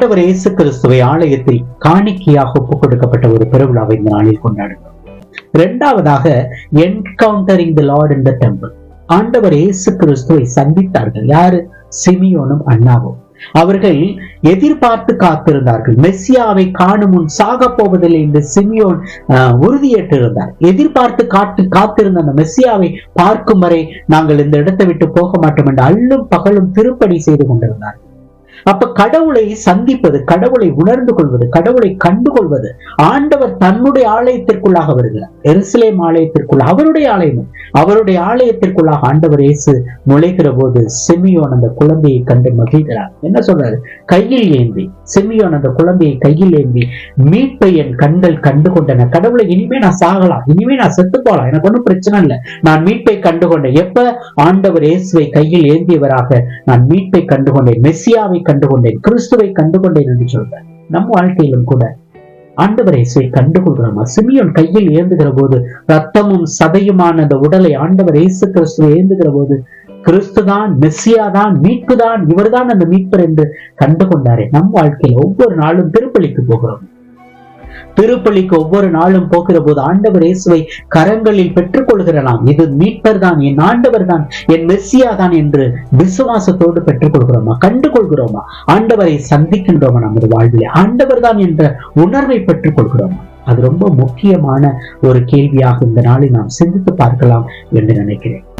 ஆண்டவர் இயேசு கிறிஸ்துவை ஆலயத்தில் காணிக்கையாக ஒப்புக் கொடுக்கப்பட்ட ஒரு பெருவிழாவை இந்த நாளில் கொண்டாடுகிறோம். இரண்டாவதாக encountering the lord in the temple ஆண்டவர் இயேசு கிறிஸ்துவை சந்தித்தார்கள். யாரு? சிமியோனும் அண்ணாவும். அவர்கள் எதிர்பார்த்து காத்திருந்தார்கள். மெஸ்ஸியாவை காணும் முன் சாக போவதில்லை என்று சிமியோன் உறுதியேற்றிருந்தார். எதிர்பார்த்து காத்து காத்திருந்த அந்த மெஸ்ஸியாவை பார்க்கும் வரை நாங்கள் இந்த இடத்தை விட்டு போக மாட்டோம் என்று அள்ளும் பகலும் திருப்பணி செய்து கொண்டிருந்தார்கள். அப்ப கடவுளை சந்திப்பது கடவுளை உணர்ந்து கொள்வது கடவுளை கண்டு கொள்வது ஆண்டவர் தன்னுடைய ஆலயத்திற்குள்ளாக வருகிறார். எருசலேம் ஆலயத்திற்குள் அவருடைய ஆலயம் அவருடைய ஆலயத்திற்குள்ளாக ஆண்டவர் இயேசு நுழைகிற போது செமியோன் அந்த குழந்தையை கண்டு மகிழ்கிறார். என்ன சொல்றாரு? கையில் ஏந்தி செமியோன் அந்த குழந்தையை கையில் ஏந்தி மீட்பை என் கண்கள் கண்டு கொண்டன கடவுளை இனிமே நான் சாகலாம் இனிமே நான் செத்து போகலாம் எனக்கு ஒன்றும் பிரச்சனை இல்லை. நான் மீட்பை கண்டு கொண்டேன் எப்ப? ஆண்டவர் இயேசுவை கையில் ஏந்தியவராக நான் மீட்பை கண்டு கொண்டேன் மெஸ்ஸியாவை கண்டு கொண்டேன் கிறிஸ்துவை கண்டுகொண்டேன் என்று சொல்ற நம் வாழ்க்கையிலும் கூட ஆண்டவர் இயேசுவை கண்டுகொள்கிறோமா? சிமியோன் கையில் ஏந்துகிற போது ரத்தமும் சதையுமான அந்த உடலை ஆண்டவர் இயேசு கிறிஸ்துவை ஏந்துகிற போது கிறிஸ்துதான் மெஸ்ஸியா தான் மீட்பு தான் இவர்தான் அந்த மீட்பர் என்று கண்டு கொண்டாரே நம் வாழ்க்கையில் ஒவ்வொரு நாளும் திருப்பலிக்கு போகிறோம். திருப்பள்ளிக்கு ஒவ்வொரு நாளும் போகிற போது ஆண்டவர் இயேசுவை கரங்களில் பெற்றுக் கொள்கிற நாம் இது மீட்பர் தான் என் ஆண்டவர் தான் என் மெஸ்ஸியா தான் என்று விசுவாசத்தோடு பெற்றுக் கொள்கிறோமா கண்டு கொள்கிறோமா ஆண்டவரை சந்திக்கின்றோமா நமது வாழ்வில்? ஆண்டவர் தான் என்ற உணர்வை பெற்றுக் கொள்கிறோமா அது ரொம்ப முக்கியமான ஒரு கேள்வியாக இந்த நாளில் நாம் சிந்தித்து பார்க்கலாம் என்று நினைக்கிறேன்.